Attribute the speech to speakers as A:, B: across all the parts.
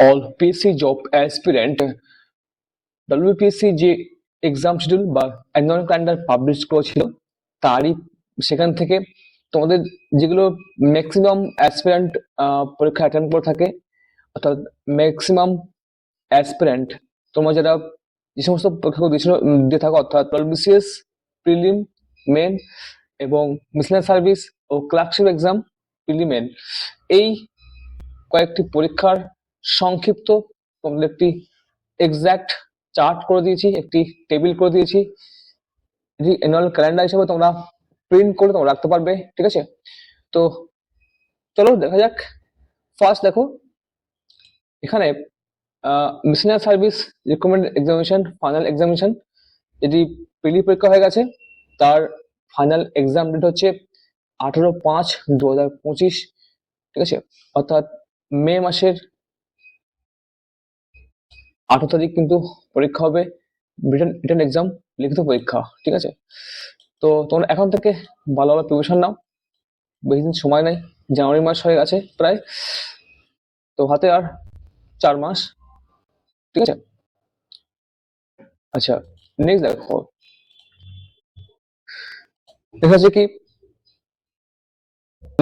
A: all PC job aspirant WPSC যে exam schedule বা annual calendar publish করেছিল, তারই সেখান থেকে তোমাদের যেগুলো ম্যাক্সিমাম অ্যাসপিরেন্ট পরীক্ষা অ্যাটেন্ড করে থাকে, অর্থাৎ ম্যাক্সিমাম অ্যাসপিরেন্ট তোমরা যারা যে সমস্ত পরীক্ষাগুলো দিয়েছিল দিয়ে থাকো, অর্থাৎ বিসিএস প্রিলিম মেন এবং মিসলেনিয়াস সার্ভিস ও ক্লার্কশিপ এক্সাম প্রিলিমেন এই কয়েকটি পরীক্ষার সংক্ষিপ্ত। তোমাদের একটি এক্সাক্ট চার্ট করে দিয়েছি, একটি টেবিল করে দিয়েছি। অ্যানুয়াল ক্যালেন্ডার হিসেবে তোমরা প্রিন্ট করে তোমরা রাখতে পারবে, ঠিক আছে? তো চলো দেখা যাক। ফার্স্ট দেখো, এখানে missionary service recommend examination final examination যেটি প্রিলি পরীক্ষা হয়ে গেছে। তার ফাইনাল এক্সাম ডেট হচ্ছে আঠেরো পাঁচ দু হাজার পঁচিশ, ঠিক আছে? অর্থাৎ মে মাসের আঠারো তারিখ কিন্তু পরীক্ষা হবে রিটার্ন রিটার্ন এক্সাম লিখিত পরীক্ষা, ঠিক আছে? তো তোমরা এখন থেকে ভালোভাবে প্রিপারেশন নাও, বেশি দিন সময় নেই, জানুয়ারি মাস হয়ে গেছে প্রায়, তো হাতে আর চার মাস, ঠিক আছে? আচ্ছা নেক্সট দেখো। দেখা যাচ্ছে কি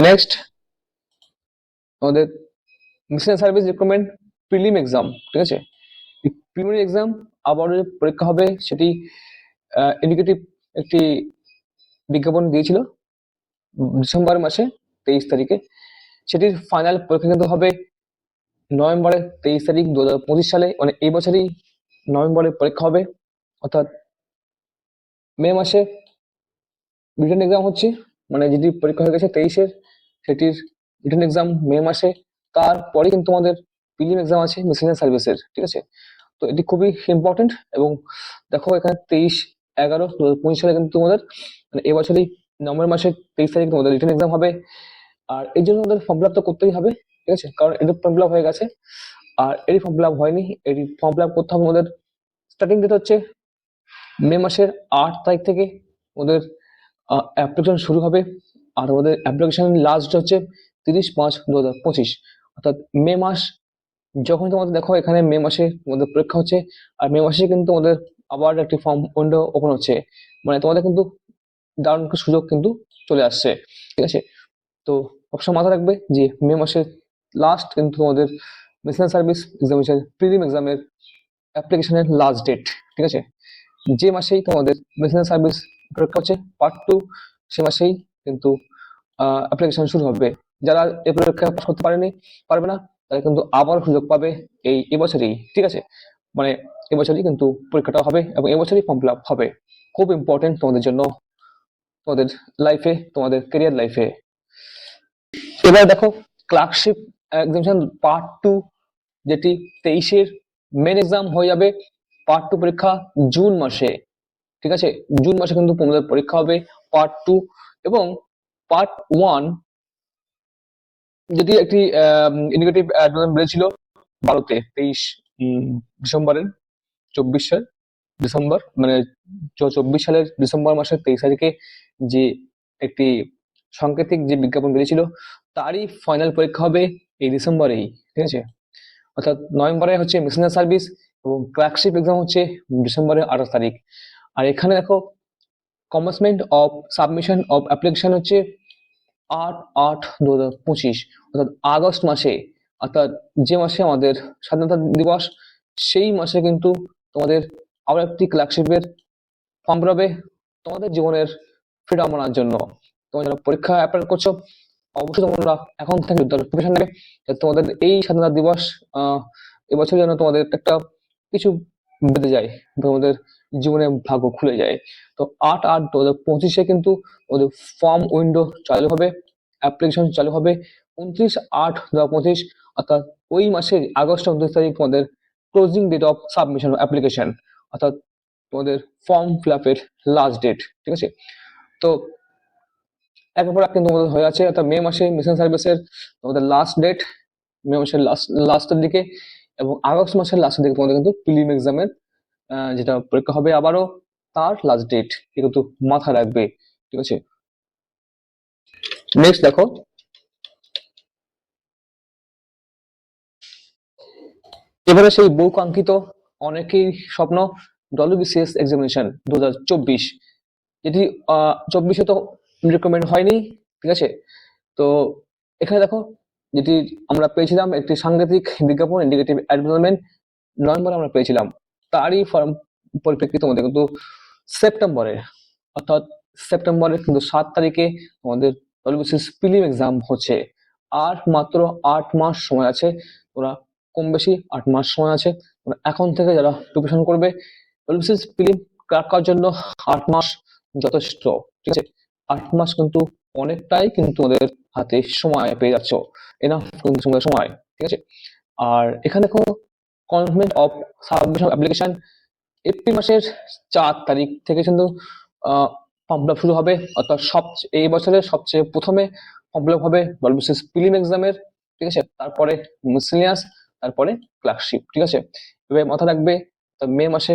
A: নেক্সট আমাদের mission service recruitment prelim exam ঠিক আছে? প্রিলিমিনারি এক্সাম আবার পরীক্ষা হবে, সেটি ইন্ডিকেটিভ একটি বিজ্ঞাপন দিয়েছিল, ডিসেম্বর মাসে, তেইশ তারিখে। সেটির ফাইনাল পরীক্ষা কিন্তু হবে নভেম্বরের তেইশ তারিখ দু হাজার পঁচিশ সালে মানে এই বছরই নভেম্বরে পরীক্ষা হবে, অর্থাৎ মে মাসে রিটার্ন এক্সাম হচ্ছে মানে যেটি পরীক্ষা হয়ে গেছে তেইশের, সেটির রিটার্ন এক্সাম মে মাসে। তারপরে কিন্তু আমাদের প্রিলিম এক্সাম আছে মিসেলিয়াস সার্ভিসের ঠিক আছে? তো এটি খুবই ইম্পর্টেন্ট এবং দেখো এখানে তেইশ এগারো দু হাজার পঁচিশ সালে কিন্তু তোমাদের মানে এবছরই নভেম্বর মাসের তেইশ তারিখ তোমাদের রিটার্ন এক্সাম হবে। আর এই জন্য তোমাদের ফর্ম ফিল তো করতেই হবে, ঠিক আছে? কারণ এটি ফর্ম ফিল হয়ে গেছে। আর এটি ফর্ম ফিল হয়নি, এটি ফর্ম ফিল করতে হবে আমাদের স্টার্টিং ডেট হচ্ছে মে মাসের আট তারিখ থেকে ওদের অ্যাপ্লিকেশন শুরু হবে। আর ওদের অ্যাপ্লিকেশন লাস্ট হচ্ছে তিরিশ পাঁচ দু হাজার পঁচিশ। অর্থাৎ মে মাস যখন তোমাদের দেখো, এখানে মে মাসে তোমাদের পরীক্ষা হচ্ছে, আর মে মাসে কিন্তু তোমাদের আবার একটি ফর্ম উইন্ডো ওপেন হচ্ছে। মানে তোমাদের কিন্তু দারুণ সুযোগ কিন্তু চলে আসছে, ঠিক আছে? তো সবসময় মাথায় রাখবে যে মে মাসের লাস্ট কিন্তু তোমাদের বিজনেস সার্ভিস এক্সামিনেশন প্রিলিম এক্সামের অ্যাপ্লিকেশনের লাস্ট ডেট ঠিক আছে? যে মাসেই তোমাদের বিজনেস সার্ভিস পরীক্ষা হচ্ছে পার্ট টু সে মাসেই কিন্তু অ্যাপ্লিকেশন শুরু হবে। যারা এই পরীক্ষা পাস করতে পারেনি, পারবে না। তারা কিন্তু আবার সুযোগ পাবে এই এবছরই, ঠিক আছে? মানে এবছরই কিন্তু পরীক্ষাটা হবে এবং এবছরই ফর্ম ফিল হবে। খুব ইম্পর্টেন্ট তোমাদের জন্য, তোমাদের লাইফে তোমাদের কেরিয়ার লাইফে এবার দেখো ক্লার্কশিপ এক্সামিনেশন পার্ট টু যেটি তেইশের মেন এক্সাম হয়ে যাবে পার্ট টু পরীক্ষা জুন মাসে, ঠিক আছে? জুন মাসে কিন্তু তোমাদের পরীক্ষা হবে পার্ট টু এবং পার্ট ওয়ান যেটি একটি ইন্ডিকেটিভ বেড়েছিল বারোতে তেইশ ডিসেম্বরের চব্বিশ সাল, ডিসেম্বর মানে চব্বিশ সালের ডিসেম্বর মাসের তেইশ তারিখে যে একটি সাংকেতিক যে বিজ্ঞাপন বেরিয়েছিল তারই ফাইনাল পরীক্ষা হবে এই ডিসেম্বরেই, ঠিক আছে? অর্থাৎ নভেম্বরে হচ্ছে মিশনারি সার্ভিস এবং ক্লার্কশিপ এক্সাম হচ্ছে ডিসেম্বরের আঠাশ তারিখ। আর এখানে দেখো commencement of submission of application হচ্ছে আট আট, দু হাজার পঁচিশ, অর্থাৎ আগস্ট মাসে, অর্থাৎ যে মাসে আমাদের স্বাধীনতা দিবস, সেই মাসে কিন্তু তোমাদের আবার একটি ক্লার্কশিপের ফর্ম বেরোবে তোমাদের জীবনের ফ্রিডম আনার জন্য। তোমরা যারা পরীক্ষা অ্যাপ্লাই করছ, অবশ্যই তোমরা এখন থেকে প্রিপারেশন নেবে তোমাদের এই স্বাধীনতা দিবস এবছর যেন তোমাদের একটা কিছু বেঁধে যায় তোমাদের জীবনে ভাগ্য খুলে যায়। তো আট আট, দু হাজার পঁচিশে কিন্তু ওদের ফর্ম উইন্ডো চালু হবে। অ্যাপ্লিকেশন চালু হবে উনত্রিশ আট দু হাজার পঁচিশ, অর্থাৎ ওই মাসের আগস্ট উনত্রিশ তারিখ তোমাদের closing date of submission application অর্থাৎ তোমাদের ফর্ম ফিল আপের লাস্ট ডেট ঠিক আছে? তো একের পর এক কিন্তু তোমাদের হয়ে আছে, অর্থাৎ মে মাসে মিশন সার্ভিসের তোমাদের লাস্ট ডেট মে মাসের লাস্ট লাস্টের দিকে এবং আগস্ট মাসের লাস্টের দিকে তোমাদের কিন্তু প্রিলিম এক্সামের যেটা পরীক্ষা হবে আবারও, তার লাস্ট ডেট কিন্তু মাথায় রাখবে, ঠিক আছে? নেক্সট দেখো। এবারে সেই বহু কাঙ্ক্ষিত অনেকেই স্বপ্ন ডব্লিউবিসিএস এক্সামিনেশন দু হাজার চব্বিশ যেটি চব্বিশে তো রিকমেন্ড হয়নি, ঠিক আছে? তো এখানে দেখো, যেটি আমরা পেয়েছিলাম একটি সাংঘাতিক বিজ্ঞাপন ইন্ডিকেটিভ অ্যাডভার্টাইজমেন্ট নভেম্বরে আমরা পেয়েছিলাম। তারই ফর্ম পরিপ্রেক্ষিতে মধ্যে কিন্তু সেপ্টেম্বরে, অর্থাৎ সেপ্টেম্বরের কিন্তু সাত তারিখে আমাদের ডব্লিউবিসিএস প্রিলিম এক্সাম হচ্ছে। আর মাত্র আট মাস সময় আছে, ওরা কম বেশি আট মাস সময় আছে এখন থেকে যারা প্রিপারেশন করবে ডব্লিউবিসিএস প্রিলিম ক্র্যাক করার জন্য আট মাস যথেষ্ট? ঠিক আছে? আট মাস কিন্তু অনেকটাই কিন্তু ওদের হাতে সময় পেয়ে যাচ্ছ। এনাফ কিন্তু সময়, ঠিক আছে? আর এখানে দেখো commencement of submission application April মাসের চার তারিখ থেকে কিন্তু ফর্ম ফিল শুরু হবে, অর্থাৎ সব এই বছরের সবচেয়ে প্রথমে ফর্ম ফিল হবে ডব্লিউবিসিএস প্রিলিম এক্সামের ঠিক আছে? তারপরে মিসলিনিয়াস তারপরে ক্লার্কশিপ ঠিক আছে? এবার মাথা রাখবে মে মাসে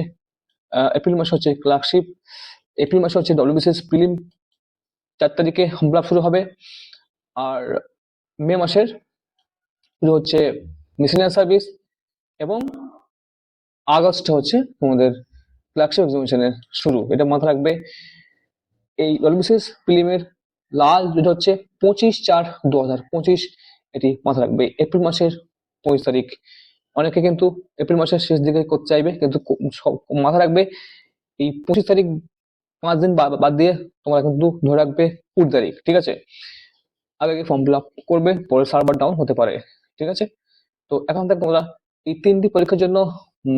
A: এপ্রিল মাসে হচ্ছে ক্লার্কশিপ এপ্রিল মাসে হচ্ছে ডব্লিউবিসিএস প্রিলিম চার তারিখে হামলা শুরু হবে, আর মে মাসের শুরু হচ্ছে মিসলিনিয়াস সার্ভিস এবং আগস্ট হচ্ছে তোমাদের ক্লার্কশিপ এক্সামিনেশনের শুরু। এটা মাথা রাখবে এই ডব্লিউবিসিএস প্রিলিমের লাস্ট ডেট হচ্ছে পঁচিশ চার দু হাজার পঁচিশ। এটি মাথা রাখবে এপ্রিল মাসের পঁচিশ তারিখ। অনেকে কিন্তু এপ্রিল মাসের শেষ দিকে করতে চাইবে, কিন্তু মাথা রাখবে এই পঁচিশ তারিখ পাঁচ দিন বাদ দিয়ে তোমরা কিন্তু ধরে রাখবে কুড়ি তারিখ, ঠিক আছে? আগে আগে ফর্ম ফিল আপ করবে, পরে সার্ভার ডাউন হতে পারে, ঠিক আছে? তো এখন থেকে তোমরা এই তিনটি পরীক্ষার জন্য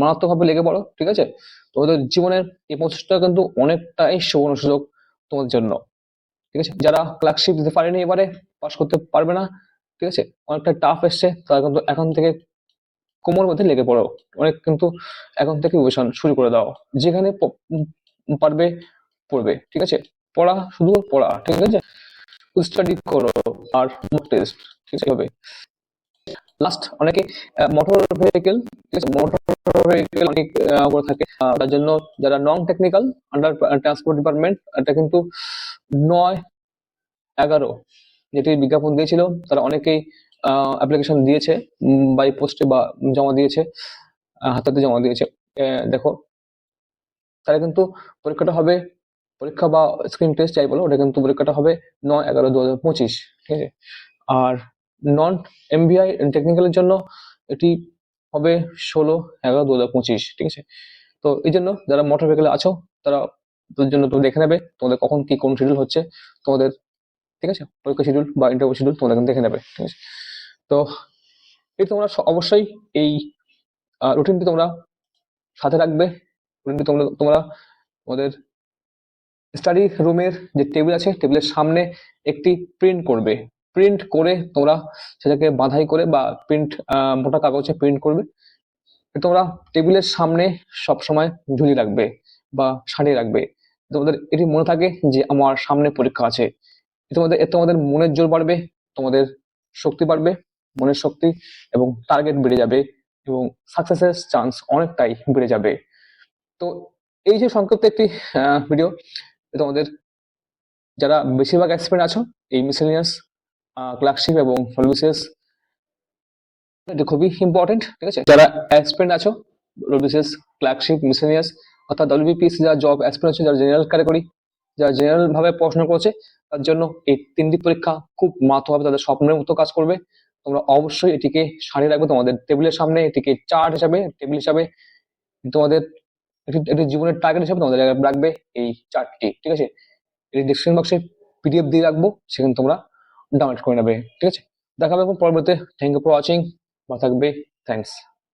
A: মারাত্মকভাবে লেগে পড়ো, ঠিক আছে? তোমাদের জীবনের এই প্রচেষ্টা কিন্তু অনেকটাই সুবর্ণ সুযোগ। তোমাদের জন্য। ঠিক আছে? যারা ক্লার্কশিপ দিতে পারেনি এবারে পাস করতে পারবে না, ঠিক আছে? অনেকটা টাফ এসছে তারা কিন্তু এখন থেকে কোমর মধ্যে লেগে পড়ো। অনেক কিন্তু এখন থেকে উপবেশন শুরু করে দাও। যেখানে পারবে, পড়বে, ঠিক আছে? পড়া শুধু পড়া, ঠিক আছে? স্টাডি করো আর মক টেস্ট ঠিক আছে? লাস্ট অনেকে মোটর ভেহিকেল ঠিক আছে? মোটর ভেহিকেল অনেক থাকে। তার জন্য যারা non technical under transport department এটা কিন্তু নয়, এগারো যেটি বিজ্ঞাপন দিয়েছিল, তারা অনেকেই অ্যাপ্লিকেশন দিয়েছে বাই পোস্টে বা জমা দিয়েছে হাতাতে জমা দিয়েছে। দেখো তারা কিন্তু পরীক্ষাটা হবে, পরীক্ষা বা স্ক্রিন টেস্ট যাই বলো, ওটা কিন্তু পরীক্ষাটা হবে নয় এগারো দু হাজার পঁচিশ, ঠিক আছে? আর নন এমবিআই টেকনিক্যালের জন্য এটি হবে ষোলো, এগারো, দু হাজার পঁচিশ, ঠিক আছে? তো এই জন্য যারা মোটর ভেহিকেলে আছো, তারা তাদের জন্য তুমি দেখে নেবে তোমাদের কখন কি কোন শিডিউল হচ্ছে, তোমাদের, ঠিক আছে? পরীক্ষা শিডিউল বা ইন্টারভিউ শিডিউল তোমাদের দেখে নেবে, ঠিক আছে? তো এই তোমরা অবশ্যই এই রুটিনটি তোমরা সাথে রাখবে রুটিনটি তোমরা তোমরা তোমাদের স্টাডি রুমের যে টেবিল আছে টেবিলের সামনে একটি প্রিন্ট করবে। প্রিন্ট করে তোমরা সেটাকে বাঁধাই করে বা প্রিন্ট মোটা কাগজে প্রিন্ট করবে। তোমরা টেবিলের সামনে সব সময় ঝুলিয়ে রাখবে বা সারিয়ে রাখবে। তোমাদের এটি মনে থাকে যে আমার সামনে পরীক্ষা আছে। তোমাদের এতে তোমাদের মনের জোর বাড়বে, তোমাদের শক্তি বাড়বে, মনের শক্তি এবং টার্গেট বেড়ে যাবে এবং সাকসেসের চান্স অনেকটাই বেড়ে যাবে। তো এই যে সংক্ষিপ্ত একটি ভিডিও তোমাদের যারা বেশিরভাগ এক্সপার্ট আছো, এই মিসেলিনিয়াস ক্লার্কশিপ এবং সর্ভিসেস এটা খুবই ইম্পর্টেন্ট ঠিক আছে? যারা এক্সপার্ট আছো সর্ভিসেস ক্লার্কশিপ মিসেলিনিয়াস অর্থাৎ ডব্লিউবিপিএস যারা জব এক্সপার্ট আছে, যারা জেনারেল ক্যাটাগরি যারা জেনারেল ভাবে পড়াশোনা করছে, তার জন্য এই তিনটি পরীক্ষা খুব মাত্রভাবে তাদের স্বপ্নের মতো কাজ করবে। তোমরা অবশ্যই এটিকে সারিয়ে রাখবে তোমাদের টেবিলের সামনে, এটিকে চার্ট হিসাবে টেবিল হিসাবে তোমাদের একটি জীবনের টার্গেট হিসাবে তোমাদের রাখবে এই চার্টটি ঠিক আছে? এটি ডিসক্রিপশন বক্সে পিডিএফ দিয়ে রাখব, সেখানে তোমরা ডাউনলোড করে নেবে, ঠিক আছে? দেখা হবে পরবর্তী থ্যাংক ইউ ফর ওয়াচিং বা থাকবে থ্যাংকস